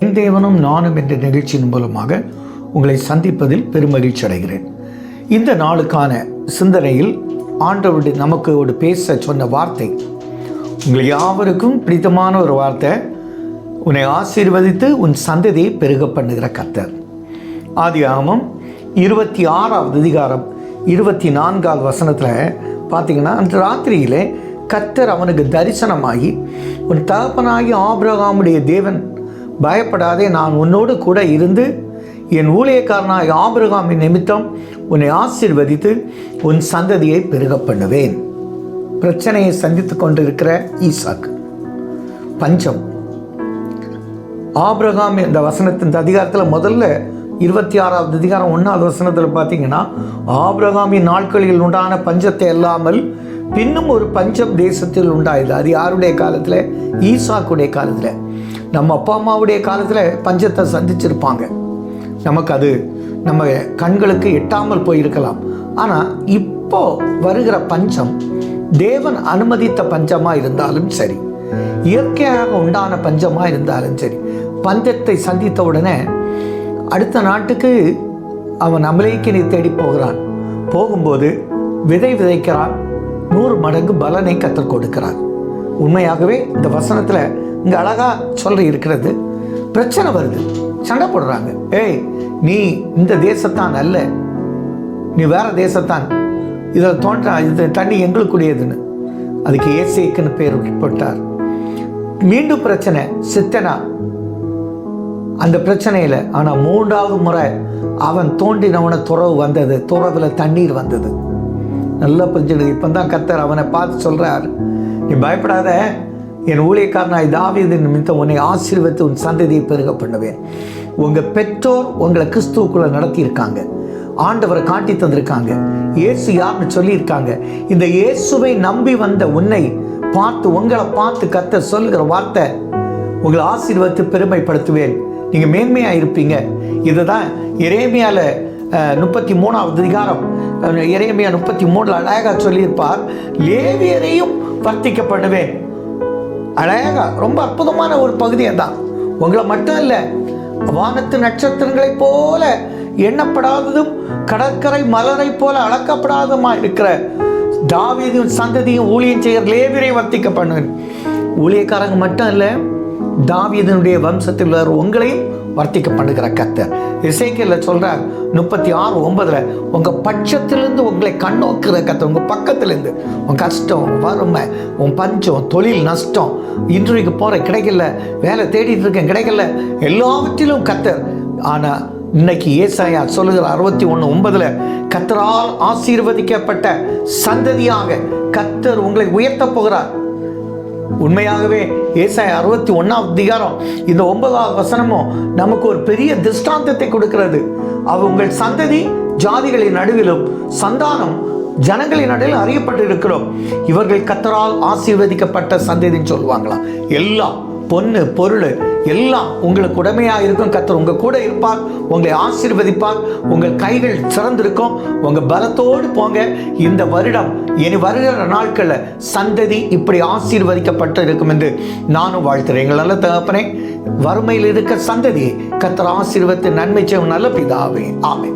என் தேவனும் நானும் என்ற நிகழ்ச்சியின் மூலமாக உங்களை சந்திப்பதில் பெருமகிழ்ச்சி அடைகிறேன். இந்த நாளுக்கான சிந்தனையில் ஆண்டவருடைய நமக்கு ஒரு பேச சொன்ன வார்த்தை உங்கள் யாவருக்கும் பிடித்தமான ஒரு வார்த்தை உன்னை ஆசீர்வதித்து உன் சந்ததியை பெருக பண்ணுகிற கத்தர் ஆதி ஆகமம் இருபத்தி ஆறாவது அதிகாரம் இருபத்தி நான்காவது வசனத்தில் பார்த்தீங்கன்னா அந்த ராத்திரியிலே கத்தர் அவனுக்கு தரிசனமாகி உன் தகப்பனாகி ஆபிரகாமுடைய தேவன் பயப்படாதே நான் உன்னோடு கூட இருந்து என் ஊழியக்காரனாய் ஆபிரகாமின் நிமித்தம் உன்னை ஆசீர்வதித்து உன் சந்ததியை பெருக பண்ணுவேன். பிரச்சனையை சந்தித்து கொண்டிருக்கிற ஈசாக் பஞ்சம். ஆபிரகாம் இந்த வசனத்தின் அதிகாரத்தில் முதல்ல இருபத்தி ஆறாவது அதிகாரம் ஒன்றாவது வசனத்தில் பார்த்தீங்கன்னா ஆபிரகாமின் நாட்களில் உண்டான பஞ்சத்தை அல்லாமல் பின்னும் ஒரு பஞ்சம் தேசத்தில் உண்டாயுது. அது யாருடைய காலத்தில்? ஈசாக்குடைய காலத்தில். நம்ம அப்பா அம்மாவுடைய காலத்தில் பஞ்சத்தை சந்திச்சிருப்பாங்க. நமக்கு அது நம்ம கண்களுக்கு எட்டாமல் போயிருக்கலாம். ஆனால் இப்போ வருகிற பஞ்சம் தேவன் அனுமதித்த பஞ்சமாக இருந்தாலும் சரி இயற்கையாக உண்டான பஞ்சமாக இருந்தாலும் சரி பஞ்சத்தை சந்தித்த உடனே அடுத்த நாட்டுக்கு அவன் அமலைக்கினை தேடி போகிறான். போகும்போது விதை விதைக்கிறான். நூறு மடங்கு பலனை கற்றுக் கொடுக்கிறான். உண்மையாகவே இந்த வசனத்தில் இங்கே அழகாக சொல்கிற இருக்கிறது பிரச்சனை வருது. சண்டை போடுறாங்க. ஏய் நீ இந்த தேசத்தான் அல்ல. நீ வேறு தேசத்தான். இதில் தோன்ற இது தண்ணி எங்களுக்குடையதுன்னு அதுக்கு ஏசேக்குன்னு பேர் போட்டார் மீண்டும் பிரச்சனை சித்தனா. அந்த பிரச்சனையில் ஆனால் மூன்றாவது முறை அவன் தோண்டினவனை துறவு வந்தது. துறவில் தண்ணீர் வந்தது. நல்லா புரிஞ்சுடுது இப்போ தான் கத்தர் அவனை பார்த்து சொல்கிறார் நீ பயப்படாத. என் ஊழியக்காரனாய் தாவியது நிமித்தம் உன்னை ஆசீர்வத்து உன் சந்ததியை பெருக பண்ணுவேன். உங்கள் பெற்றோர் உங்களை கிறிஸ்துவுக்குள்ளே நடத்தியிருக்காங்க. ஆண்டவரை காட்டி தந்திருக்காங்க. இயேசு யாருன்னு சொல்லியிருக்காங்க. இந்த இயேசுவை நம்பி வந்த உன்னை பார்த்து உங்களை பார்த்து கத்த சொல்லுகிற வார்த்தை உங்களை ஆசீர்வத்து பெருமைப்படுத்துவேன். நீங்கள் மேன்மையாக இருப்பீங்க. இதுதான் இறைமையால் முப்பத்தி மூணாவது அதிகாரம். இறைமையா முப்பத்தி மூணில் அழகாக சொல்லியிருப்பார் லேவியரையும் வர்த்திக்க பண்ணுவேன். அழகாக ரொம்ப அற்புதமான ஒரு பகுதியை தான் உங்களை மட்டும் இல்லை வானத்து நட்சத்திரங்களைப் போல எண்ணப்படாததும் கடற்கரை மலரை போல அளக்கப்படாததுமா இருக்கிற தாவீதும் சந்ததியும் ஊழியம் செய்கிற லேவியரை வர்த்திக்க பண்ணுவேன் ஊழியக்காரங்க மட்டும் இல்லை தாவீதனுடைய வம்சத்தில் வர உங்களையும் வர்த்திக்க பண்ணுகிற கத்தர் இசைக்கில் சொல்கிறார் முப்பத்தி ஆறு ஒன்பதில் உங்கள் பட்சத்திலிருந்து உங்களை கண்ணோக்குற கத்தர் உங்கள் பக்கத்துலேருந்து. உன் கஷ்டம் உன் வறுமை உன் பஞ்சம் தொழில் நஷ்டம் இன்றைக்கு போகிற கிடைக்கல வேலை தேடிட்டு இருக்கேன் கிடைக்கல. எல்லாவற்றிலும் கத்தர் ஆனால் இன்னைக்கு ஏசாயா சொல்லுகிற அறுபத்தி ஒன்று ஒன்பதில் கத்தரால் ஆசீர்வதிக்கப்பட்ட சந்ததியாக கத்தர் உங்களை உயர்த்தப் போகிறார். உண்மையாகவே ஏசாய அறுபத்தி ஒன்றாம் அதிகாரம் இந்த ஒன்பதாவது வசனமும் நமக்கு ஒரு பெரிய திருஷ்டாந்தத்தை கொடுக்கிறது. அவ உங்கள் சந்ததி ஜாதிகளின் நடுவிலும் சந்தானம் ஜனங்களின் நடுவில் அறியப்பட்டு இருக்கிறோம் இவர்கள் கத்தரால் ஆசீர்வதிக்கப்பட்ட சந்ததின்னு சொல்லுவாங்களாம். எல்லாம் பொண்ணு பொருள் எல்லாம் உங்களுக்கு உடமையாக இருக்கும். கத்தர் உங்கள் கூட இருப்பார் உங்களை ஆசீர்வதிப்பார். உங்கள் கைகள் சிறந்திருக்கும். உங்கள் பலத்தோடு போங்க. இந்த வருடம் இனி வருகிற நாட்களில் சந்ததி இப்படி ஆசீர்வதிக்கப்பட்டு இருக்கும் என்று நானும் வாழ்த்துறேன். எங்கள் நல்ல தகப்பனே வறுமையில் இருக்க சந்ததியை கத்தர் ஆசீர்வத்து நன்மை செய்யும் நல்ல பிதாவே. ஆமே